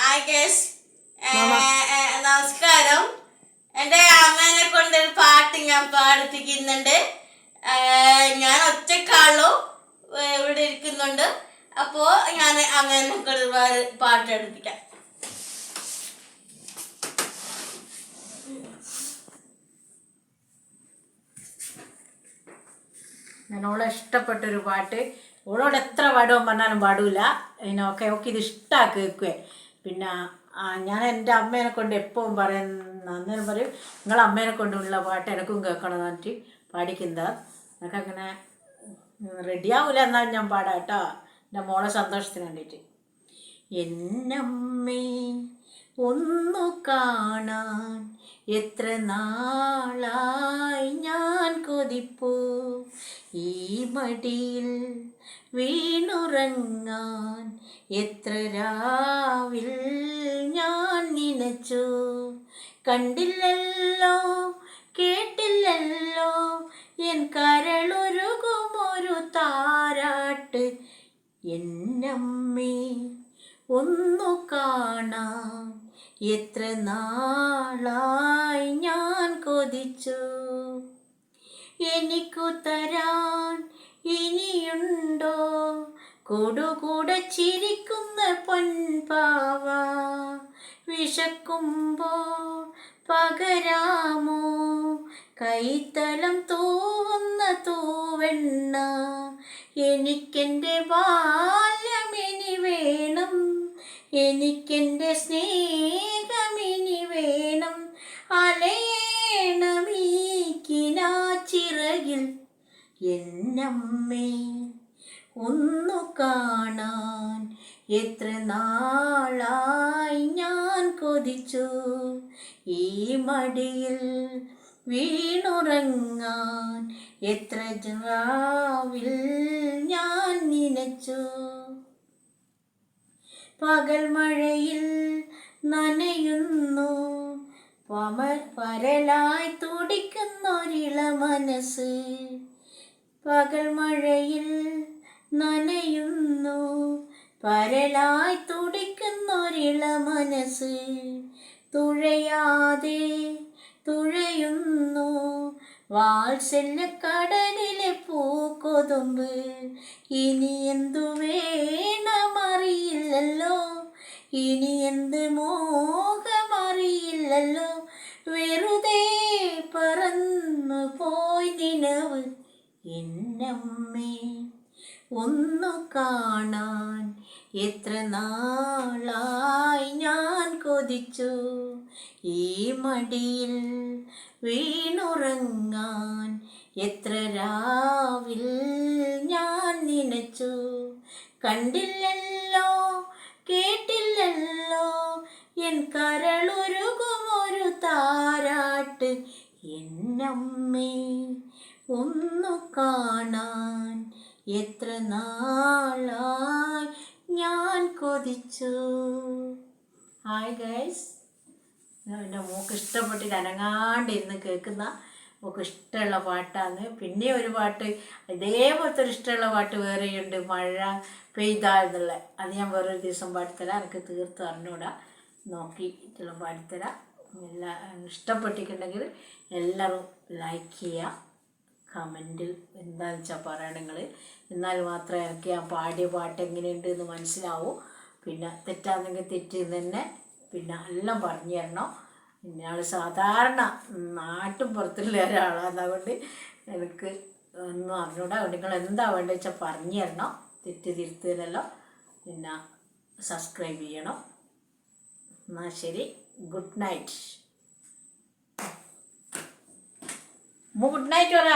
Hi guys നമസ്കാരം. എന്റെ അമ്മേനെ കൊണ്ടൊരു പാട്ട് ഞാൻ പാടിപ്പിക്കുന്നുണ്ട്. ഞാൻ ഒറ്റക്കാളോ ഇവിടെ ഇരിക്കുന്നുണ്ട്. അപ്പോ ഞാൻ അമ്മേനെ കൊണ്ട് പാട്ട് എടുപ്പിക്കാം ഞാൻ ഓളെ ഇഷ്ടപ്പെട്ടൊരു പാട്ട്. ഓളോട് എത്ര പാടുവാൻ പറഞ്ഞാലും പാടൂല. പിന്നെ ഓക്കെ ഓക്കെ ഇത് ഇഷ്ടമാണ് കേൾക്കുവേ. പിന്നെ ഞാൻ എന്റെ അമ്മേനെ കൊണ്ട് എപ്പോഴും പറയുന്ന അന്നേരം പറയും നിങ്ങളെ അമ്മേനെ കൊണ്ടുള്ള പാട്ട് എനക്കും കേൾക്കണം എന്ന് പറഞ്ഞിട്ട് പാടിക്കുന്നത്. എന്നൊക്കെ അങ്ങനെ റെഡിയാവില്ല എന്നാലും ഞാൻ പാടാം കേട്ടോ. എന്റെ മോളെ സന്തോഷത്തിന് വേണ്ടിയിട്ട്. എന്നമ്മേ ഒന്നു കാണാൻ എത്ര നാളായി ഞാൻ കൊതിപ്പൂ. ഈ മടിയിൽ വീണുറങ്ങാൻ എത്ര രാവിൽ ഞാൻ നനച്ചു. കണ്ടില്ലല്ലോ കേട്ടില്ലല്ലോ എൻ കരളൊരുകുമൊരു താരാട്ട്. എന്നമ്മേ ഒന്നു കാണാൻ എത്ര നാളായി ഞാൻ കൊതിച്ചു. എനിക്കു തരാൻ ഇനിയുണ്ടോ? കൊടുകൂടെ ചിരിക്കുന്ന പൊൻപാവ വിശക്കുമ്പോൾ പകരാമോ? കൈത്തലം തൂവുന്ന തൂവെണ്ണ എനിക്കെന്റെ വേണം എനിക്കെന്റെ സ്നേഹമിനി വേണം. അലയേണമീക്കിനാച്ചിറകിൽ എന്നമ്മേ ഒന്നു കാണാൻ എത്ര നാളായി ഞാൻ കൊതിച്ചു. ഈ മടിയിൽ വീണുറങ്ങാൻ എത്ര ജാവിൽ ഞാൻ നനച്ചു. പകൽ മഴയിൽ നനയുന്നു. പമ പരലായി തുടിക്കുന്നൊരിള മനസ്സ് പകൽ മഴയിൽ നനയുന്നു. പരലായി തുടിക്കുന്നൊരിള മനസ്സ് തുഴയാതെ തുഴയുന്നു. വാത്സല്യക്കടലിലെ പൂക്കൊതുമ്പ്. ഇനി എന്തു വേണമറിയില്ലല്ലോ? ഇനി എന്ത് മോഹമറിയില്ലല്ലോ? വെറുതെ പറന്നു പോയി നിലവ് എന്നമ്മേ. ഒന്നു കാണാൻ എത്ര നാളായി ഞാൻ കൊതിച്ചു. ഈ മടിയിൽ വീണുറങ്ങാൻ എത്ര രാവിൽ ഞാൻ നനച്ചു. കണ്ടില്ലല്ലോ കേട്ടില്ലല്ലോ എൻ കരളൊരുകുമൊരു താരാട്ട്. എന്നമ്മേ ഒന്നു കാണാൻ എത്ര നാളായി ഞാൻ കൊതിച്ചു. ഹായ് ഗൈസ് എന്റെ മോക്ക് ഇഷ്ടപ്പെട്ടിട്ട് അനങ്ങാണ്ടിരുന്ന് കേൾക്കുന്ന മോക്ക് ഇഷ്ടമുള്ള പാട്ടാണ്. പിന്നെ ഒരു പാട്ട് ഇതേപോലത്തെ ഒരു ഇഷ്ടമുള്ള പാട്ട് വേറെയുണ്ട്. മഴ പെയ്താ എന്നുള്ള. അത് ഞാൻ വേറൊരു ദിവസം പാടിത്തരാം. എനിക്ക് തീർത്ത് അറിഞ്ഞൂടാ. നോക്കിയിട്ടുള്ള പാടിത്തരാം. എല്ലാ ഇഷ്ടപ്പെട്ടിട്ടുണ്ടെങ്കിൽ എല്ലാവരും ലൈക്ക് ചെയ്യുക. കമന്റ് എന്താണെന്ന് വെച്ചാൽ നിങ്ങൾ എന്നാൽ മാത്രമേ എനിക്ക് ആ പാടിയ പാട്ട് എങ്ങനെയുണ്ട് എന്ന് മനസ്സിലാവൂ. പിന്നെ തെറ്റാണെങ്കിൽ തെറ്റ് തന്നെ പിന്നെ എല്ലാം പറഞ്ഞു തരണം. പിന്നെ ആൾ സാധാരണ നാട്ടും പുറത്തുള്ള ഒരാളാണ്. അതുകൊണ്ട് എനിക്ക് ഒന്നും അറിഞ്ഞൂടാ. നിങ്ങൾ എന്താ വേണ്ടത് വെച്ചാൽ പറഞ്ഞു തരണം. തെറ്റ് തിരുത്തുന്നല്ലോ പിന്നെ സബ്സ്ക്രൈബ് ചെയ്യണം. എന്നാൽ ശരി. ഗുഡ് നൈറ്റ് ഗുഡ് നൈറ്റ് പറ.